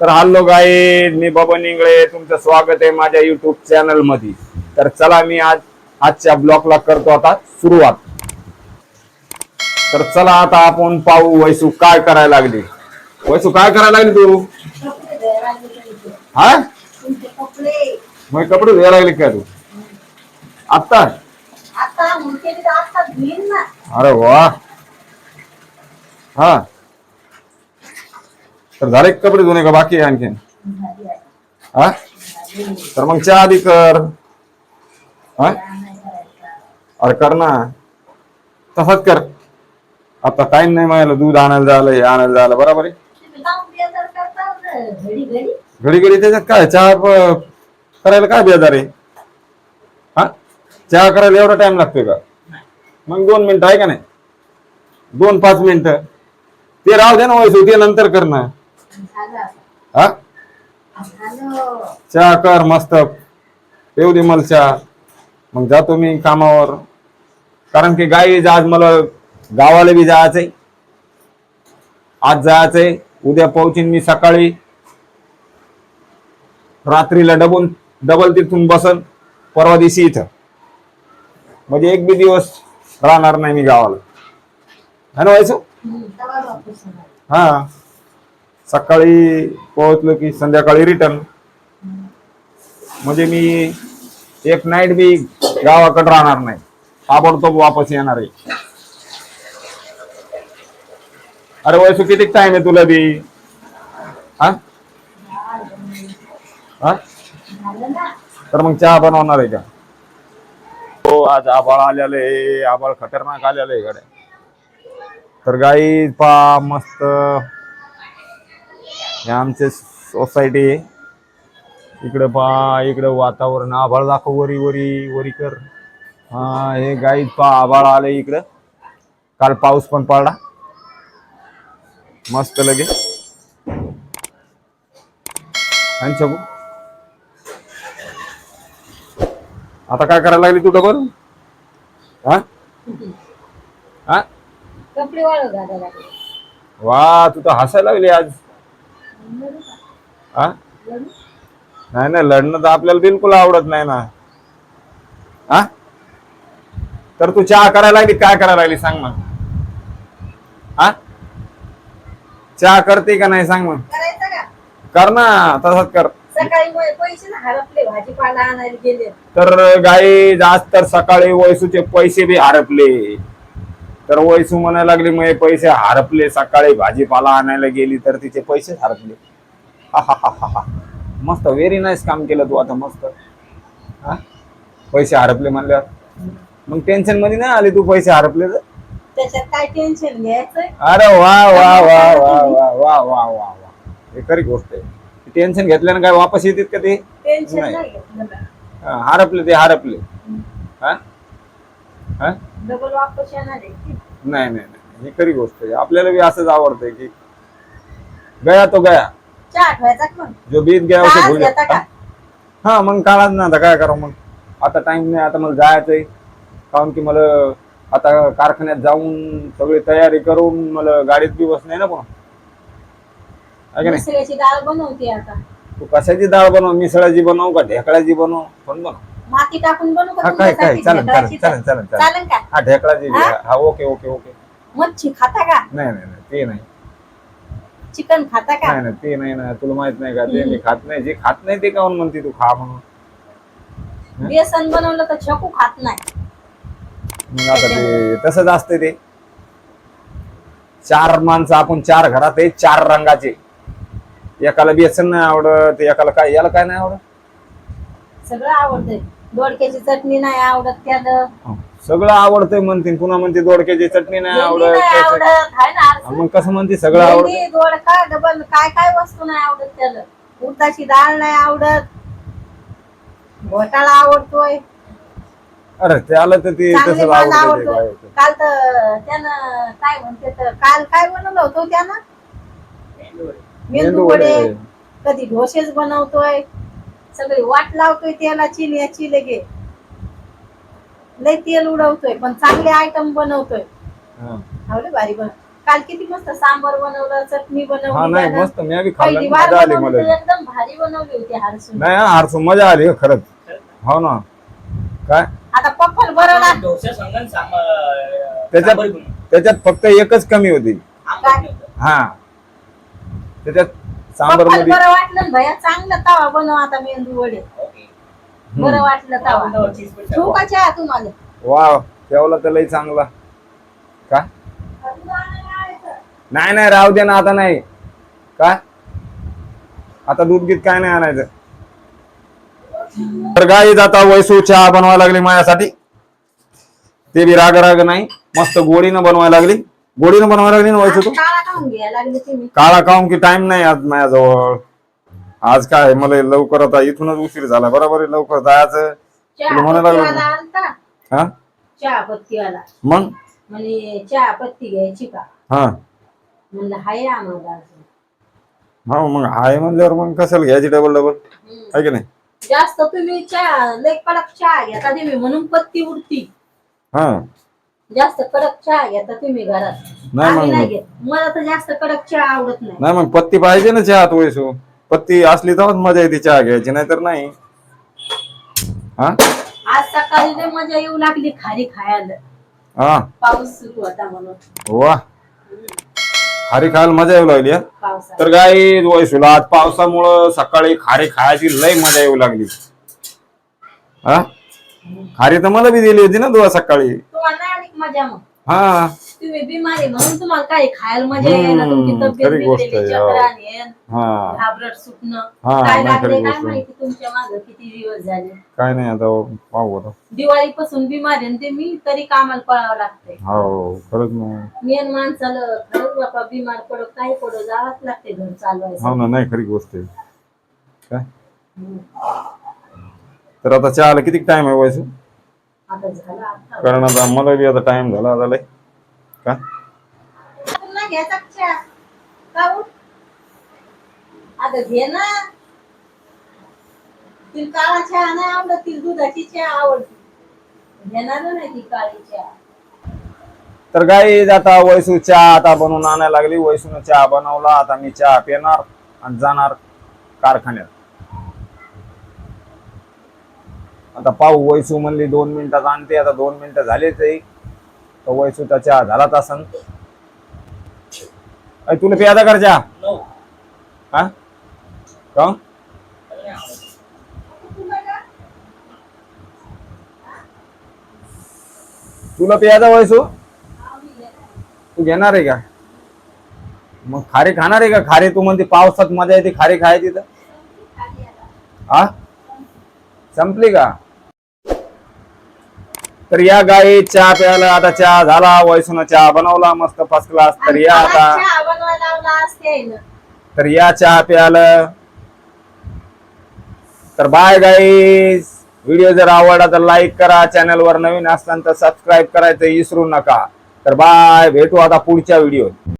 तर हॅलो गाई मी बबन इंगळे तुमचं स्वागत आहे माझ्या युट्यूब चॅनलमध्ये तर चला मी आज आजच्या ब्लॉगला करतो आता सुरुवात. तर चला आता आपण पाहू वैसू काय करायला लागली. वैसू काय करायला लागली तू? हा? मग कपडे धुवायला लागली काय तू? आत्ता? आता अरे वा. हा. तर झाले कपडे धुणे का बाकी आहे आणखीन? हा? तर मग चहा आधी कर. हा? अरे कर ना. तसंच कर. आता टाइम नाही म्हणाल दूध आणायला झालं हे आणायला झालं बरोबर आहे? घडी घडी त्याच्यात काय? चहा करायला काय बेजार आहे? हा? चहा करायला एवढा टाइम लागतोय का? मग दोन मिनिटं आहे का नाही? दोन पाच मिनिटं. ते राहू दे ना वयस ते नंतर करणं हा? चहा कर मस्त. येऊ दे मला चहा. मग जातो मी कामावर. कारण की गाई आज मला गावाला बी जायचंय. आज जायचंय. उद्या पोहोचीन मी सकाळी. रात्रीला डबल डबल तिथून बसन. परवा दिवशी इथं. म्हणजे एक बी दिवस राहणार नाही मी गावाला. है ना व्हायचं. हा. सकाळी पोहोचलो की संध्याकाळी रिटर्न म्हणजे मी एक नाईट बी गावाकडे राहणार नाही. ताबडतोब वापस येणार आहे. अरे वयसू किती टाइम आहे तुला बी? हा? हा? तर मग चहा बनवणार आहे का? हो आज आबाळ आलेलं आहे. आबाळ खतरनाक आलेलं आहे इकडे. तर गाई पा मस्त हे आमचे सोसायटी आहे. इकडे पा इकडे वातावरण आभाळ दाखव वरी वरी वरी कर. हा हे गाई पा आभाळ आले इकडं. काल पाऊस पण पडला. मस्त लगे. आणि आता काय करायला लागली तू डबल? हा? हा. वा तू तर हसायला लागली आज? हा? नाही नाही लढणं तर आपल्याला बिलकुल आवडत नाही ना. हा तर तू चहा करायला लागली काय करायला लागली सांग मग. हा चहा करते का नाही सांग मग. करायचं का? कर ना तसंच कर. सकाळी मग पैसे ना हरपले भाजीपाला आणायला गेले तर गाई जास्त तर सकाळी वैसूचे पैसे बी हरपले. तर वैसू म्हणायला लागली मग पैसे हरपले सकाळी भाजीपाला आणायला गेली तर तिचे पैसे हरपले. हा, हा, हा, हा, हा. मस्त व्हेरी नाईस काम केलं तू आता मस्त. हा? पैसे हरपले म्हणल्यावर. मग टेन्शनमध्ये नाही आले तू पैसे हरपले तर? त्याच्यात काय टेन्शन घ्यायचं अरे वा वा वा वा वा वा वा वा वा. हे खरी गोष्ट आहे. टेन्शन घेतल्यानं काय वापस येतात का ते? टेन्शन नाही. नाही घेतलं ना. हा, हरपले ते हरपले. हा? हा? डबल वापस येणार आहे नाही नाही नाही. ही खरी गोष्ट आहे. आपल्याला बी असंच आवडतंय की गया तो गया. चहा जो बीत गया उसे भूल घेता गया. का? हा? मग काढाच ना आता. काय करा मग? आता टाइम नाही आता मला जायचंय. कारण की मला आता कारखान्यात जाऊन सगळी तयारी करून मला गाडीत बी बस नाही ना पण आहे का नाही? दुसऱ्याची डाळ बनवते आता. तू कशाची डाळ बनव? मिसळाची बनव का ढेकळाची बनव? पण बनव? माती टाकून बनवू का हा काय काय? तुमच्यासाठी चालेल चालेल ढेकळाची? चालेल चालेल चालेल चालेल का? हा ढेकळाची बी. हा? हा ओके ओके ओके. मच्छी खाता का? नाही नाही नाही ते नाही. चिकन खाता का? नाही नाही ते नाही ना तुला माहीत नाही का? ते मी खात नाही. जे खात नाही ते काऊन म्हणते तू खा म्हणून? बेसन बनवलं तर छकू खात नाही. मग आता ते तसंच असते ते. चार माणसं आपण चार घरात आहे चार रंगाचे. एकाला बेसन नाही आवडत एकाला काय याला काय नाही आवडत? सगळं आवडतंय. दोडक्याची चटणी नाही आवडत त्याला सगळं आवडतंय म्हणते पुन्हा म्हणते दोडक्याची चटणी नाही भेंडी आवडत नाही त्याचं- आवडत हाय ना हा, मग कसं म्हणते सगळं आवडत भेंडी, दोडका डबल काय काय वस्तू नाही आवडत त्याला उडदाची डाळ नाही आवडत. घोटाळा आवडतोय. अरे तर ते चांगली तसंच माल आवडत काल तर त्यानं काय म्हणते तर काल काय बनवलं होतं त्यानं? मेंदू वडे कधी ढोसेच बनवतोय. सगळी वाट लावतोय तेलाची याची लगे. लय तेल उडवतोय पण चांगले आयटम बनवतोय. हा. आवडे भारी बन काल किती मस्त सांबर बनवलं चटणी हा बनवली नाही त्यानं. मस्त मी बी पहिली खाल्लं वार मजा आली बनवली मला. तर एकदम भारी बनवली होती हरसून. नाही हरसून मजा आली हो, खरंच. हो ना. काय? आता पप्पल बरं डोसा त्याच्यात सांबार बनवून. त्याच्यात फक्त एकच कमी होती. आंबट नव्हतं. हा. त्याच्यात सांबर पप्पलमध्ये बरं वाटलं ना भैया? चांगलं तवा बनव आता मेंदू वडे. बरं वाटलं तवा. ठेवू का चहा तुम्हाला. वा ठेवला तर लई चांगला. का? नाही नाही राहू दे ना आता नाही. काय आता दूध गीत काय नाही आणायचं. तर गाई जाता वैसू चहा बनवायला लागली माझ्यासाठी. ते बी राग राग नाही. मस्त गोडीनं बनवायला लागली. गोडीनं बनवायला लागली ना वैसू तू? काळा खाऊन घ्यायला लागले तुम्ही काळा काऊन की टाइम नाही आज माझ्याजवळ. आज काय मला लवकर आता इथूनच उशीर झाला. बरोबर आहे लवकर जायचं. चहा तुला म्हणायला लागलं आलता हा? चहा पत्तीवाला. मग? म्हणजे चहा पत्ती घ्यायची का? हा. म्हणलं हाय आम्हाला अजून. हा मग आहे म्हणल्यावर मग कशाला घ्यायची डबल डबल हम्म. आहे की नाही? जास्त तुम्ही चहा लय कडक चहा घेता तुम्ही म्हणून पत्ती उडती. हा. जास्त कडक चहा घेता तुम्ही घरात. नाही आम्ही मग- नाही घेत. मला तर जास्त कडक चहा आवडत नाही. नाही मग पत्ती पाहिजे ना चहात वैसू. पत्ती असली तरच मजा येते चहा घ्यायची नाही तर नाही. हा? आज सकाळी लय मजा येऊ लागली खारी खायला. हा. पाऊस सुरू होता म्हणून. वा. खारी खायला मजा येऊ लागली हा? पावसात. तर गाई वैसूला आज पावसामुळं सकाळी खारी खायची लय मजा येऊ लागली. हा? खारी तर मला बी दिली होती ना तुला सकाळी तुम्हाला नाही आली का मजा मग. हा. तुम्ही बिमारी म्हणून तुम्हाला काय खायला मजा येईना. तुमची हम्म, तब्येत खरी गोष्ट बिघडलेली आहे, हो. चक्रान हा. घाबरट सुटणं. हा, काय नाही खरी लागले काय गोष्ट. माहिती तुमच्या माग किती दिवस झाले? काय नाही आता पाहू आता. दिवाळीपासून बिमारी आणि ते मी तरी कामाला पळावं लागतंय. हो खरंच ना मेन माणसाला खरंच बापा बिमार पडो काय पडो जावंच लागते घर हो चालवायचं ना नाही खरी गोष्ट आहे. काय? तर आता चहाला किती टाइम आहे आता कारण आता मला बी आता टाइम झाला आता लय. का? पुन्हा घ्यायचा का चहा का उठ? आता घे ना. तिला काळा चहा नाही आवडत तिला दुधाची चहा आवडते. घेणार नाही ती काळी चहा? तर गाई आता वैसू चहा आता बनवून आणायला लागली. वैसून चहा बनवला. आता मी चहा पिणार आणि जाणार कारखान्यात. आता पाहू वैसू म्हणली दोन मिनिटात आणते आता दोन मिनिटं झालेच आहे तर वैसूचा चहा झालाच असन. तुला प्यादा कर चहा No. हा? का. तुला प्यादा वैसू? तू घेणार आहे का? मग खारी खाणार आहे का? खारी तू म्हणते पावसात मजा येते खारी खायची तर. हा? संपली का? तर या गाई चहा प्यायला आता चहा झाला वैसून चहा बनवला मस्त फर्स्ट क्लास तर या आता चहा बनवायला लावला तर या चहा प्यायला. तर बाय गाईस व्हिडिओ जर आवडला तर लाईक करा. चॅनल वर नवीन असताना तर सबस्क्राईब करायचं विसरू नका. तर बाय भेटू आता पुढच्या व्हिडिओ